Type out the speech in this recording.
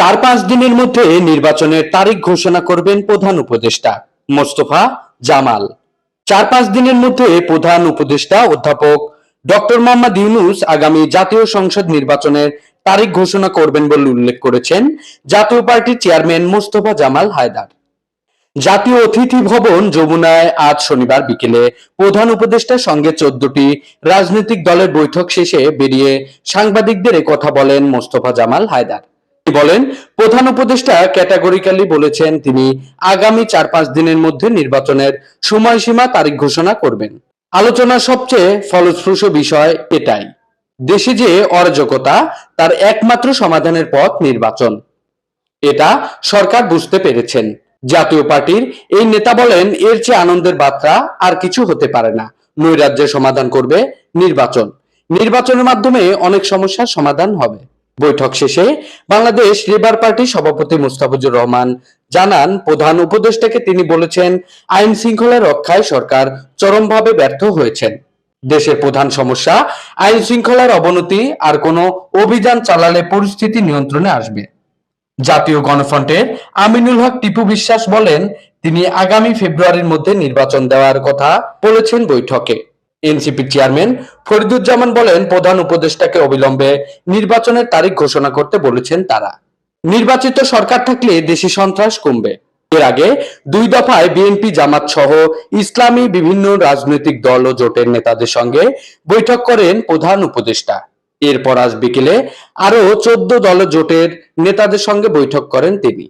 চার পাঁচ দিনের মধ্যে নির্বাচনের তারিখ ঘোষণা করবেন প্রধান উপদেষ্টা মোস্তফা জামাল। চার পাঁচ দিনের মধ্যে প্রধান উপদেষ্টা অধ্যাপক ডক্টর মোহাম্মদ ইউনুস আগামী জাতীয় সংসদ নির্বাচনের তারিখ ঘোষণা করবেন বলে উল্লেখ করেছেন জাতীয় পার্টির চেয়ারম্যান মোস্তফা জামাল হায়দার। জাতীয় অতিথি ভবন যমুনায় আজ শনিবার বিকেলে প্রধান উপদেষ্টার সঙ্গে চোদ্দটি রাজনৈতিক দলের বৈঠক শেষে বেরিয়ে সাংবাদিকদের কথা বলেন মোস্তফা জামাল হায়দার। বলেন, প্রধান উপদেষ্টা ক্যাটাগরিক্যালি বলেছেন তিনি আগামী চার পাঁচ দিনের মধ্যে নির্বাচনের সময়সীমা তারিখ ঘোষণা করবেন। আলোচনার সবচেয়ে ফলপ্রসূ বিষয় এটাই, দেশে যে অরাজকতা, তার একমাত্র সমাধানের পথ নির্বাচন। এটা সরকার বুঝতে পেরেছেন। জাতীয় পার্টির এই নেতা বলেন, এর চেয়ে আনন্দের বার্তা আর কিছু হতে পারে না। নৈরাজ্যের সমাধান করবে নির্বাচন। নির্বাচনের মাধ্যমে অনেক সমস্যার সমাধান হবে। বৈঠক শেষে বাংলাদেশ লেবার পার্টির সভাপতি মুস্তাফিজুর রহমান জানান, প্রধান উপদেষ্টাকে তিনি বলেছেন, আইন শৃঙ্খলা রক্ষায় সরকার চরমভাবে ব্যর্থ হয়েছেন। দেশের প্রধান সমস্যা, আইন শৃঙ্খলার অবনতি আর কোনো অভিযান চালালে পরিস্থিতি নিয়ন্ত্রণে আসবে। জাতীয় গণফ্রন্টের আমিনুল হক টিপু বিশ্বাস বলেন, তিনি আগামী ফেব্রুয়ারির মধ্যে নির্বাচন দেওয়ার কথা বলেছেন বৈঠকে। এনসিপি চেয়ারম্যান ফরিদুজ্জামান বলেন, প্রধান উপদেষ্টাকে অবিলম্বে নির্বাচনের তারিখ ঘোষণা করতে বলেছেন তারা। নির্বাচিত সরকার থাকলে দেশে সন্ত্রাস কমবে। এর আগে দুই দফায় বিএনপি, জামাত সহ ইসলামী বিভিন্ন রাজনৈতিক দল ও জোটের নেতাদের সঙ্গে বৈঠক করেন প্রধান উপদেষ্টা। এরপর আজ বিকেলে আরও চোদ্দ দল জোটের নেতাদের সঙ্গে বৈঠক করেন তিনি।